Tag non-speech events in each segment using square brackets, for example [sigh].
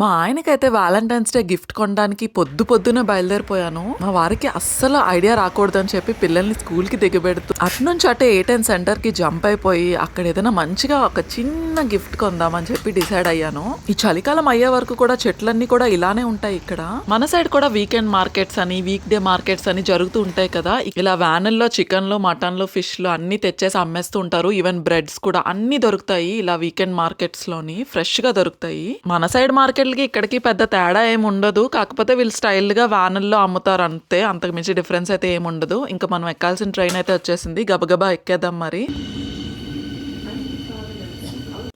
మా ఆయనకైతే Valentine's day gift కొనడానికి పొద్దు పొద్దున బయలుదేరిపోయాను. మా వారికి అస్సలు ఐడియా రాకూడదని చెప్పి పిల్లల్ని స్కూల్కి దిగబెడుతూ అట్నుంచి అటే ఏటెన్ సెంటర్కి జంప్ అయిపోయి అక్కడ ఏదైనా మంచిగా ఒక చిన్న గిఫ్ట్ కొందామని చెప్పి డిసైడ్ అయ్యాను. ఈ చలికాలం అయ్యే వరకు కూడా చెట్లన్నీ కూడా ఇలానే ఉంటాయి ఇక్కడ. మన సైడ్ కూడా వీకెండ్ మార్కెట్స్ అని వీక్ డే మార్కెట్స్ అని జరుగుతూ ఉంటాయి కదా. ఇలా వ్యానుల్లో చికెన్లు మటన్లు ఫిష్లు అన్ని తెచ్చేసి అమ్మేస్తూ ఉంటారు. ఈవెన్ బ్రెడ్స్ కూడా అన్ని దొరుకుతాయి ఇలా వీకెండ్ మార్కెట్స్లోని ఫ్రెష్గా దొరుకుతాయి. మన సైడ్ మార్కెట్ మార్కెట్లకి ఇక్కడికి పెద్ద తేడా ఏమి ఉండదు. కాకపోతే వీళ్ళు స్టైల్గా వ్యానుల్లో అమ్ముతారు అంతే. అంతకు మించి డిఫరెన్స్ అయితే ఏమి ఉండదు. ఇంకా మనం ఎక్కాల్సిన ట్రైన్ అయితే వచ్చేసింది. గబగబా ఎక్కేద్దాం మరి.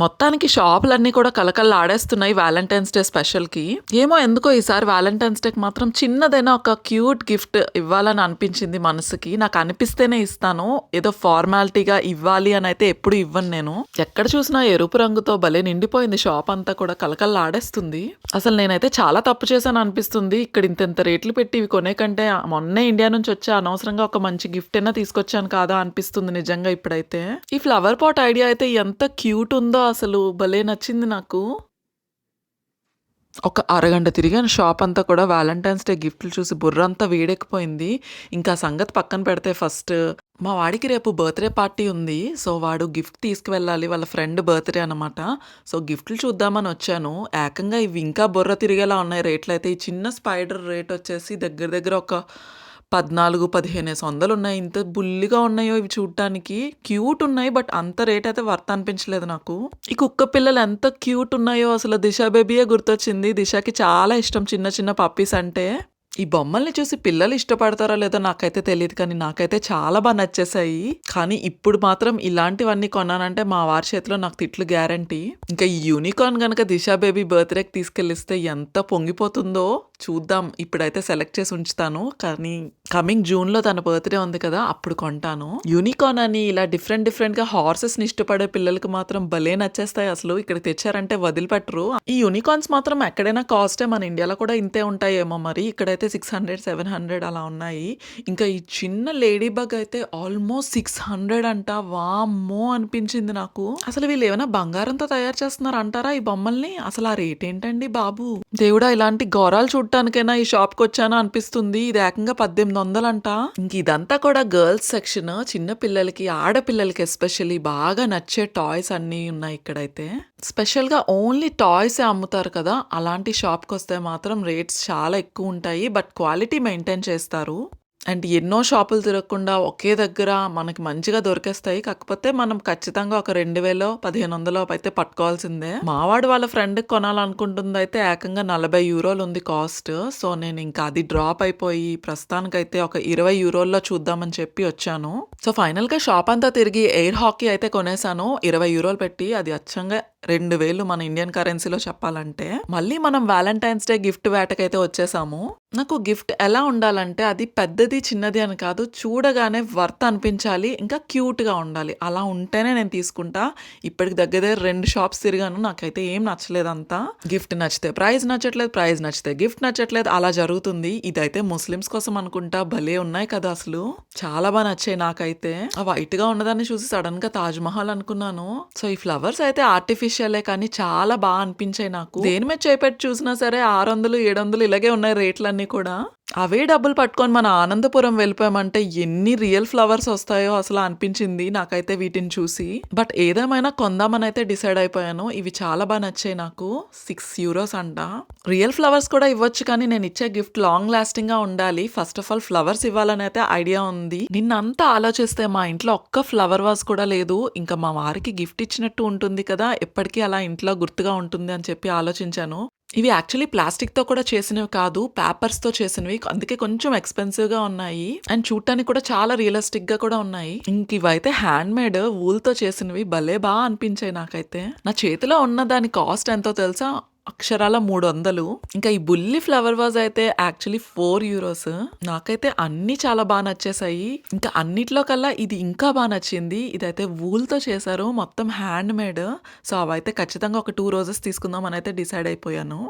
మొత్తానికి షాపులన్నీ కూడా కలకల్లా ఆడేస్తున్నాయి వ్యాలంటైన్స్ డే స్పెషల్కి. ఏమో ఎందుకో ఈసారి వ్యాలంటైన్స్ డేకి మాత్రం చిన్నదైనా ఒక క్యూట్ గిఫ్ట్ ఇవ్వాలని అనిపించింది మనసుకి. నాకు అనిపిస్తేనే ఇస్తాను. ఏదో ఫార్మాలిటీగా ఇవ్వాలి అని అయితే ఎప్పుడు ఇవ్వను నేను. ఎక్కడ చూసినా ఎరుపు రంగుతో భలే నిండిపోయింది షాప్ అంతా కూడా కలకల్లా ఆడేస్తుంది అసలు నేనైతే చాలా తప్పు చేశాను అనిపిస్తుంది. ఇక్కడ ఇంత రేట్లు పెట్టి ఇవి కొనే కంటే మొన్నే ఇండియా నుంచి వచ్చే అనవసరంగా ఒక మంచి గిఫ్ట్ అయినా తీసుకొచ్చాను కాదా అనిపిస్తుంది నిజంగా ఇప్పుడైతే. ఈ ఫ్లవర్ పాట్ ఐడియా అయితే ఎంత క్యూట్ ఉందో అసలు భలే నచ్చింది నాకు. ఒక అరగంట తిరిగాను షాప్ అంతా కూడా వ్యాలంటైన్స్ డే గిఫ్ట్లు చూసి బుర్ర అంతా వేడెక్కిపోయింది. ఇంకా సంగతి పక్కన పెడితే ఫస్ట్ మా వాడికి రేపు బర్త్డే పార్టీ ఉంది. సో వాడు గిఫ్ట్ తీసుకువెళ్ళాలి వాళ్ళ ఫ్రెండ్ బర్త్డే అనమాట సో గిఫ్ట్లు చూద్దామని వచ్చాను. ఏకంగా ఇవి ఇంకా బుర్ర తిరిగేలా ఉన్నాయి. రేట్లు అయితే ఈ చిన్న స్పైడర్ రేట్ వచ్చేసి దగ్గర దగ్గర ఒక పద్నాలుగు పదిహేనేసి వందలు ఉన్నాయి ఇంత బుల్లిగా ఉన్నాయో ఇవి చూడటానికి క్యూట్ ఉన్నాయి బట్ అంత రేట్ అయితే వర్త్ అనిపించలేదు నాకు. ఈ కుక్క పిల్లలు ఎంత క్యూట్ ఉన్నాయో అసలు దిశ బేబీయే గుర్తొచ్చింది. దిశకి చాలా ఇష్టం చిన్న చిన్న పప్పీస్ అంటే. ఈ బొమ్మల్ని చూసి పిల్లలు ఇష్టపడతారో లేదో నాకైతే తెలియదు కానీ నాకైతే చాలా బాగా నచ్చేసాయి కానీ ఇప్పుడు మాత్రం ఇలాంటివన్నీ కొన్నానంటే మా వారి చేతిలో నాకు తిట్లు గ్యారంటీ ఇంకా ఈ యూనికార్న్ గనక దిశా బేబీ బర్త్డేకి తీసుకెళ్ళిస్తే ఎంత పొంగిపోతుందో. చూద్దాం. ఇప్పుడైతే సెలెక్ట్ చేసి ఉంచుతాను. కానీ కమింగ్ జూన్లో తన బర్త్డే ఉంది కదా అప్పుడు కొంటాను. యూనికార్న్ అని ఇలా డిఫరెంట్ డిఫరెంట్గా హార్సెస్ని ఇష్టపడే పిల్లలకి మాత్రం భలే నచ్చేస్తాయి అసలు. ఇక్కడ తెచ్చారంటే వదిలిపెట్టరు. ఈ యూనికార్న్స్ మాత్రం ఎక్కడైనా కాస్టే మన ఇండియాలో కూడా ఇంతే ఉంటాయేమో మరి. ఇక్కడైతే సిక్స్ హండ్రెడ్ సెవెన్ హండ్రెడ్ అలా ఉన్నాయి. ఇంకా ఈ చిన్న లేడీ బగ్ అయితే ఆల్మోస్ట్ సిక్స్ హండ్రెడ్ అంట. వామ్మో అనిపించింది నాకు. అసలు వీళ్ళు ఏమైనా బంగారంతో తయారు చేస్తున్నారు అంటారా ఈ బొమ్మల్ని? అసలు ఆ రేట్ ఏంటండి బాబు? దేవుడా ఇలాంటి గౌరాలు చూడటానికైనా ఈ షాప్కి వచ్చానా అనిపిస్తుంది. ఇది ఏకంగా పద్దెనిమిది వందలంట. ఇంక ఇదంతా కూడా గర్ల్స్ సెక్షన్ చిన్న పిల్లలకి ఆడపిల్లలకి ఎస్పెషల్లీ బాగా నచ్చే టాయ్స్ అన్నీ ఉన్నాయి ఇక్కడైతే. స్పెషల్గా ఓన్లీ టాయ్స్ అమ్ముతారు కదా. అలాంటి షాప్కి వస్తే మాత్రం రేట్స్ చాలా ఎక్కువ ఉంటాయి బట్ క్వాలిటీ మెయింటైన్ చేస్తారు. అండ్ ఎన్నో షాపులు తిరగకుండా ఒకే దగ్గర మనకి మంచిగా దొరికేస్తాయి. కాకపోతే మనం ఖచ్చితంగా ఒక రెండు వేలో పదిహేను వందలో అయితే పట్టుకోవాల్సిందే. మావాడు వాళ్ళ ఫ్రెండ్కి కొనాలనుకుంటుంది అయితే ఏకంగా నలభై యూరోలు ఉంది కాస్ట్ సో నేను ఇంకా అది డ్రాప్ అయిపోయి ప్రస్తుతానికైతే ఒక ఇరవై యూరోల్లో చూద్దామని చెప్పి వచ్చాను. సో ఫైనల్గా షాప్ అంతా తిరిగి ఎయిర్ హాకీ అయితే కొనేసాను. ఇరవై యూరోలు పెట్టి అది అచ్చంగా రెండు వేలు మన ఇండియన్ కరెన్సీలో చెప్పాలంటే మళ్ళీ మనం వ్యాలంటైన్స్ డే గిఫ్ట్ వేటకైతే వచ్చేసాము. నాకు గిఫ్ట్ ఎలా ఉండాలంటే అది పెద్దది చిన్నది అని కాదు చూడగానే వర్త్ అనిపించాలి ఇంకా క్యూట్గా ఉండాలి. అలా ఉంటేనే నేను తీసుకుంటా. ఇప్పటికి దగ్గర దగ్గర రెండు షాప్స్ తిరిగాను నాకైతే ఏం నచ్చలేదు అంతా. గిఫ్ట్ నచ్చితే ప్రైజ్ నచ్చట్లేదు ప్రైజ్ నచ్చితే గిఫ్ట్ నచ్చట్లేదు అలా జరుగుతుంది. ఇదైతే ముస్లిమ్స్ కోసం అనుకుంటా భలే ఉన్నాయి కదా అసలు. చాలా బాగా నచ్చాయి నాకైతే. ఆ వైట్గా ఉన్నదాన్ని చూసి సడన్గా తాజ్ మహల్ అనుకున్నాను. సో ఈ ఫ్లవర్స్ అయితే ఆర్టిఫిషియల్ కానీ చాలా బాగా అనిపించాయి నాకు. దేని మీద చేపెట్టి చూసినా సరే ఆరు వందలు ఏడు వందలు ఇలాగే ఉన్నాయి రేట్లన్నీ కూడా. అవే డబ్బులు పట్టుకొని మన ఆనందపురం వెళ్ళిపోయామంటే ఎన్ని రియల్ ఫ్లవర్స్ వస్తాయో అసలు అనిపించింది నాకైతే వీటిని చూసి. బట్ ఏదేమైనా కొందామని అయితే డిసైడ్ అయిపోయాను. ఇవి చాలా బాగా నచ్చాయి నాకు. సిక్స్ యూరోస్ అంట. రియల్ ఫ్లవర్స్ కూడా ఇవ్వచ్చు కానీ నేను ఇచ్చే గిఫ్ట్ లాంగ్ లాస్టింగ్గా ఉండాలి. ఫస్ట్ ఆఫ్ ఆల్ ఫ్లవర్స్ ఇవ్వాలని అయితే ఐడియా ఉంది. నిన్నంతా ఆలోచిస్తే మా ఇంట్లో ఒక్క ఫ్లవర్ వాస్ కూడా లేదు. ఇంకా మా వారికి గిఫ్ట్ ఇచ్చినట్టు ఉంటుంది కదా. ఎప్పటికీ అలా ఇంట్లో గుర్తుగా ఉంటుంది అని చెప్పి ఆలోచించాను. ఇవి యాక్చువల్లీ ప్లాస్టిక్తో కూడా చేసినవి కాదు పేపర్స్తో చేసినవి. అందుకే కొంచెం ఎక్స్పెన్సివ్గా ఉన్నాయి. అండ్ చూడటానికి కూడా చాలా రియలిస్టిక్గా కూడా ఉన్నాయి. ఇంక ఇవైతే హ్యాండ్ మేడ్ వూల్తో చేసినవి భలే బాగా అనిపించాయి నాకైతే. నా చేతిలో ఉన్న దాని కాస్ట్ ఎంతో తెలుసా? అక్షరాల మూడు వందలు ఇంకా ఈ బుల్లి ఫ్లవర్ వాజ్ అయితే యాక్చువల్లీ ఫోర్ యూరోస్. నాకైతే అన్ని చాలా బాగా నచ్చేసాయి. ఇంకా అన్నిట్లో కల్లా ఇది ఇంకా బాగా నచ్చింది. ఇదైతే వూల్తో చేశారు. మొత్తం హ్యాండ్ మేడ్ సో అవైతే ఖచ్చితంగా ఒక టూ రోజెస్ తీసుకుందాం అని అయితే డిసైడ్ అయిపోయాను.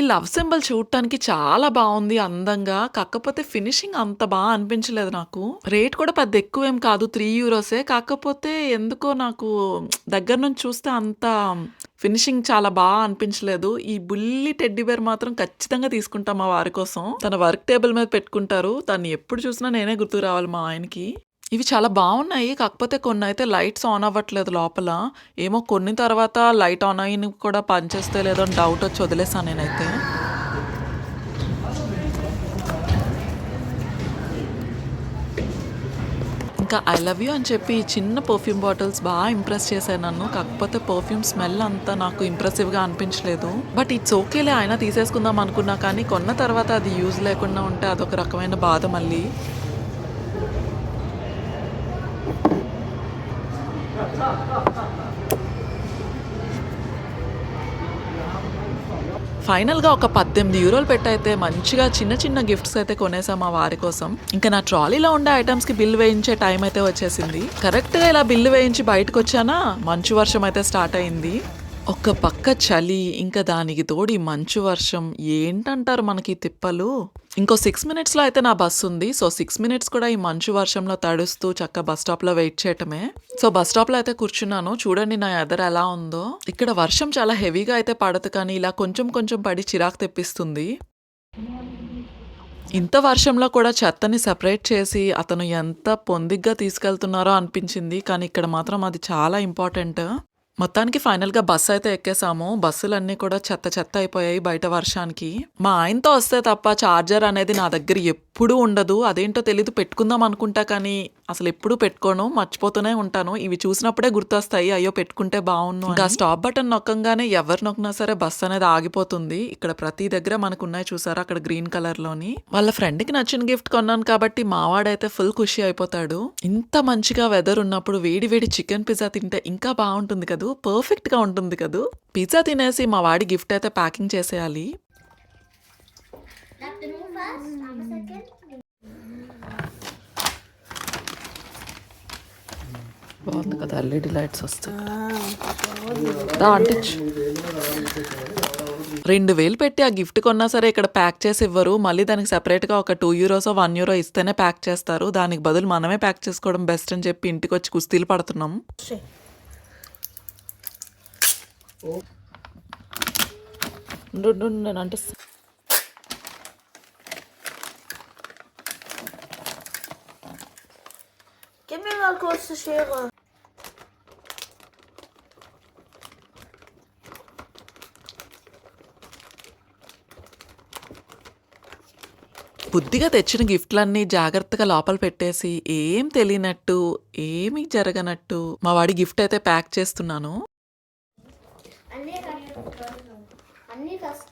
ఈ లవ్ సింబల్ చూడటానికి చాలా బాగుంది అందంగా. కాకపోతే ఫినిషింగ్ అంత బాగా అనిపించలేదు నాకు. రేట్ కూడా పెద్ద ఎక్కువ ఏం కాదు త్రీ యూరోసే. కాకపోతే ఎందుకో నాకు దగ్గర నుంచి చూస్తే అంత ఫినిషింగ్ చాలా బాగా అనిపించలేదు. ఈ బుల్లి టెడ్డీ బేర్ మాత్రం ఖచ్చితంగా తీసుకుంటాం మా వారి కోసం. తన వర్క్ టేబుల్ మీద పెట్టుకుంటారు. దాన్ని ఎప్పుడు చూసినా నేనే గుర్తు రావాలి మా ఆయనకి. ఇవి చాలా బాగున్నాయి. కాకపోతే కొన్ని అయితే లైట్స్ ఆన్ అవ్వట్లేదు లోపల. ఏమో కొన్ని తర్వాత లైట్ ఆన్ అయిన కూడా పనిచేస్తే లేదో అని డౌట్ వచ్చి వదిలేసాను నేనైతే. ఇంకా ఐ లవ్ యూ అని చెప్పి ఈ చిన్న పర్ఫ్యూమ్ బాటిల్స్ బాగా ఇంప్రెస్ చేశాయి నన్ను. కాకపోతే పర్ఫ్యూమ్ స్మెల్ అంతా నాకు ఇంప్రెసివ్గా అనిపించలేదు. బట్ ఇట్స్ ఓకేలే అయినా తీసేసుకుందాం అనుకున్నా కానీ కొన్న తర్వాత అది యూజ్ లేకుండా ఉంటే అదొక రకమైన బాధ మళ్ళీ. ఫైనల్గా ఒక పద్దెనిమిది యూరోలు పెట్టయితే మంచిగా చిన్న చిన్న గిఫ్ట్స్ అయితే కొనేసాం మా వారి కోసం. ఇంకా నా ట్రాలీలో ఉండే ఐటమ్స్కి బిల్ వేయించే టైం అయితే వచ్చేసింది. కరెక్ట్గా ఇలా బిల్లు వేయించి బయటకు వచ్చానా మంచు వర్షం అయితే స్టార్ట్ అయింది. ఒక పక్క చలి ఇంకా దానికి తోడి మంచు వర్షం. ఏంటంటారు మనకి తిప్పలు? ఇంకో సిక్స్ మినిట్స్లో అయితే నా బస్సు ఉంది. సో సిక్స్ మినిట్స్ కూడా ఈ మంచు వర్షంలో తడుస్తూ చక్క బస్ స్టాప్లో వెయిట్ చేయటమే. సో బస్ స్టాప్లో అయితే కూర్చున్నాను. చూడండి నా ఎదర ఎలా ఉందో. ఇక్కడ వర్షం చాలా హెవీగా అయితే పడదు కానీ ఇలా కొంచెం కొంచెం పడి చిరాకు తెప్పిస్తుంది. ఇంత వర్షంలో కూడా చెత్తని సెపరేట్ చేసి అతను ఎంత పొందిగ్గా తీసుకెళ్తున్నారో అనిపించింది. కానీ ఇక్కడ మాత్రం అది చాలా ఇంపార్టెంట్ మొత్తానికి ఫైనల్గా బస్సు అయితే ఎక్కేసాము. బస్సులన్నీ కూడా చెత్త చెత్త అయిపోయాయి బయట వర్షానికి. మా ఆయనతో వస్తే తప్ప చార్జర్ అనేది నా దగ్గర ఎప్పుడూ ఉండదు. అదేంటో తెలీదు పెట్టుకుందాం అనుకుంటా కానీ అసలు ఎప్పుడూ పెట్టుకోను మర్చిపోతూనే ఉంటాను. ఇవి చూసినప్పుడే గుర్తొస్తాయి అయ్యో పెట్టుకుంటే బాగుండు ఇంకా స్టాప్ బటన్ నొక్కంగానే ఎవరు నొక్కినా సరే బస్ అనేది ఆగిపోతుంది. ఇక్కడ ప్రతి దగ్గర మనకు ఉన్నాయి చూసారా అక్కడ గ్రీన్ కలర్లోని వాళ్ళ ఫ్రెండ్కి నచ్చిన గిఫ్ట్ కొన్నాను కాబట్టి మావాడైతే ఫుల్ ఖుషి అయిపోతాడు. ఇంత మంచిగా వెదర్ ఉన్నప్పుడు వేడి వేడి చికెన్ పిజ్జా తింటే ఇంకా బాగుంటుంది కదా. పర్ఫెక్ట్గా ఉంటుంది కదూ? పిజ్జా తినేసి మా వాడి గిఫ్ట్ అయితే ప్యాకింగ్ చేసేయాలి. బాగుంది కదా ఎల్ఈడి లైట్స్ వస్తాయి. అంటించు రెండు వేలు పెట్టి ఆ గిఫ్ట్ కొన్నా సరే ఇక్కడ ప్యాక్ చేసి ఇవ్వరు. మళ్ళీ దానికి సెపరేట్గా ఒక టూ యూరోస్ వన్ యూరో ఇస్తేనే ప్యాక్ చేస్తారు. దానికి బదులు మనమే ప్యాక్ చేసుకోవడం బెస్ట్ అని చెప్పి ఇంటికి వచ్చి కుస్తీలు పడుతున్నాం. ఉండు, ఉండు, ఉండు, నేను అంటిస్తా Gib mir mal kurz die Schere. బుద్ధిగా తెచ్చిన గిఫ్ట్లన్నీ జాగ్రత్తగా లోపల పెట్టేసి ఏం తెలియనట్టు ఏమీ జరగనట్టు మా వాడి గిఫ్ట్ అయితే ప్యాక్ చేస్తున్నాను అన్నీ అన్నీ ఫస్ట్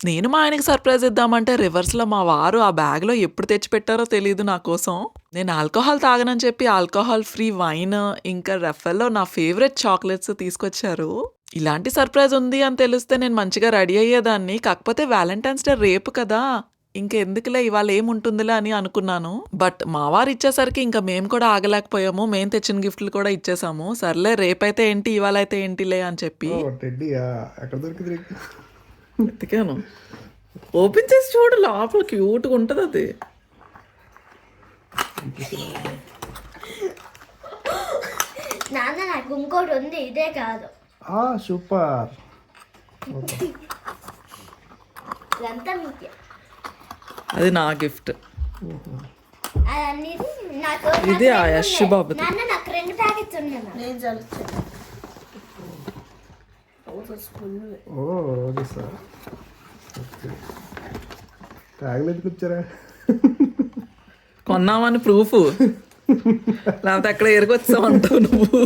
నేను మా ఆయనకి సర్ప్రైజ్ ఇద్దామంటే రివర్స్లో మా వారు ఆ బ్యాగ్లో ఎప్పుడు తెచ్చిపెట్టారో తెలియదు నా కోసం. నేను ఆల్కహాల్ తాగనని చెప్పి ఆల్కహాల్ ఫ్రీ వైన్ ఇంకా రెఫెల్లో నా ఫేవరెట్ చాక్లెట్స్ తీసుకొచ్చారు. ఇలాంటి సర్ప్రైజ్ ఉంది అని తెలిస్తే నేను మంచిగా రెడీ అయ్యేదాన్ని. కాకపోతే వ్యాలంటైన్స్ డే రేపు కదా. ఇంకెందుకులే ఇవాళ ఏముంటుందిలే అని అనుకున్నాను. బట్ మా వారు ఇచ్చేసరికి ఇంకా మేము కూడా ఆగలేకపోయాము. మేము తెచ్చిన గిఫ్ట్లు కూడా ఇచ్చేసాము. సర్లే రేపైతే ఏంటి ఇవాళ అయితే ఏంటిలే అని చెప్పి. ఓపెన్ చేసి చూడు లోపల క్యూట్గా ఉంటుంది అది. నాన్న నాకు ఇంకోటి ఉంది ఇదే కాదు. ఆ సూపర్. [laughs] ఇదంతా మీకే. అది నా గిఫ్ట్. ఇది ఆ యశ్ cool. Oh okay. సార్ వచ్చారా కొన్నామని ప్రూఫ్. [laughs] లేకపోతే అక్కడ ఎరగొచ్చావు అంటావు నువ్వు.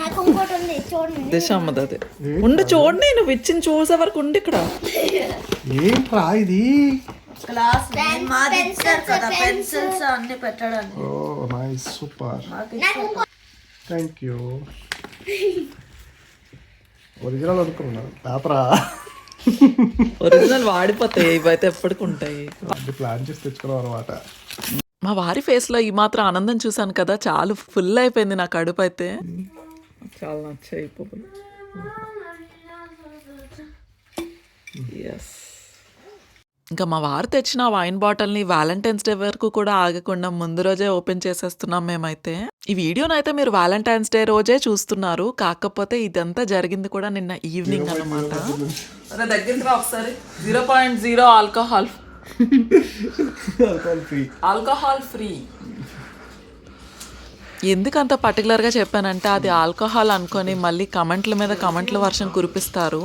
నాకు ఇంకోటి ఉంది చూడండి. దిశ అమ్మది అది. ఉండి చూడండి నువ్వు ఇచ్చిన చూసే వరకు ఉండి ఇక్కడ. ఏంట్రా ఇది? మాది కదా pencils. పెన్సిల్స్ అన్ని పెట్టడానికి. Oh nice super. మాకు నాకు ఇంకో థ్యాంక్ యూ ఒరిజినల్ అనుకున్నాను. పేపరా ఒరిజినల్ వాడిపోతాయి ఇవైతే ఎప్పటికి ఉంటాయి. ప్లాన్ చేసి తెచ్చుకున్నాం అనమాట మా వారి ఫేస్లో ఈ మాత్రం ఆనందం చూసాను కదా చాలు ఫుల్ అయిపోయింది నా కడుపు అయితే. చాలా నచ్చాయి పువ్వులు. ఎస్ ఇంకా మా వారు తెచ్చిన వైన్ బాటిల్ని వ్యాలంటైన్స్ డే వరకు కూడా ఆగకుండా ముందు రోజే ఓపెన్ చేసేస్తున్నాం మేమైతే. ఈ వీడియోని అయితే మీరు వ్యాలంటైన్స్ డే రోజే చూస్తున్నారు. కాకపోతే ఇదంతా జరిగింది కూడా నిన్న ఈవినింగ్ అనమాట అరే దగ్గరికి రా ఒకసారి. Zero point zero alcohol. Free alcohol free ఎందుకు అంత పర్టికులర్గా చెప్పానంటే అది ఆల్కహాల్ అనుకొని మళ్ళీ కమెంట్ల మీద కమెంట్ల వర్షం కురిపిస్తారు.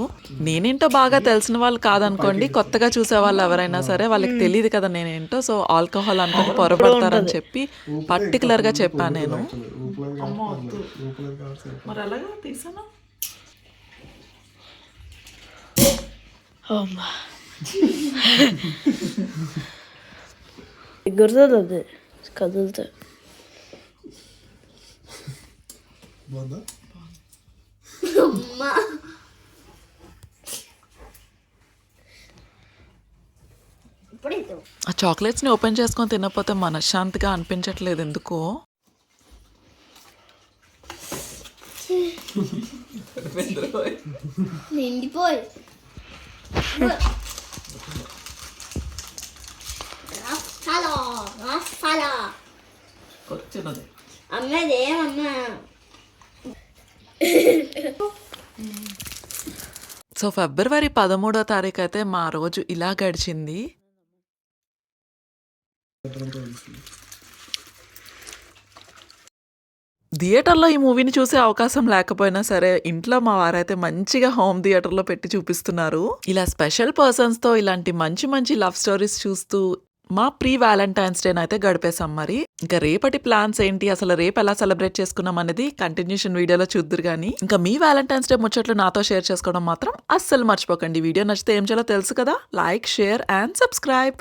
నేనేంటో బాగా తెలిసిన వాళ్ళు కాదనుకోండి కొత్తగా చూసే వాళ్ళు ఎవరైనా సరే వాళ్ళకి తెలియదు కదా నేనేంటో సో ఆల్కహాల్ అనుకొని పొరపడతారని చెప్పి పర్టికులర్గా చెప్పాను నేను. మరి అది కదులుతా బాగుందా ఇప్పుడు ఇది ఆ చాక్లెట్స్ని ఓపెన్ చేసుకొని తినకపోతే మనశ్శాంతిగా అనిపించట్లేదు ఎందుకో? నిండిపోయి. [laughs] అమ్మది ఏమమ్మ సో ఫిబ్రవరి పదమూడో తారీఖు అయితే మా రోజు ఇలా గడిచింది. థియేటర్లో ఈ మూవీని చూసే అవకాశం లేకపోయినా సరే ఇంట్లో మా వారైతే మంచిగా హోమ్ థియేటర్లో పెట్టి చూపిస్తున్నారు. ఇలా స్పెషల్ పర్సన్స్తో ఇలాంటి మంచి మంచి లవ్ స్టోరీస్ చూస్తూ మా ప్రీ వ్యాలంటైన్స్ డే అయితే గడిపేశాం మరి. ఇంకా రేపటి ప్లాన్స్ ఏంటి? అసలు రేపు ఎలా సెలబ్రేట్ చేసుకున్నాం అనేది కంటిన్యూషన్ వీడియోలో చూద్దరు కానీ ఇంకా మీ వ్యాలంటైన్స్ డే ముచ్చట్లు నాతో షేర్ చేసుకోవడం మాత్రం అస్సలు మర్చిపోకండి. వీడియో నచ్చితే ఏం చేయాలో తెలుసు కదా? Like share and subscribe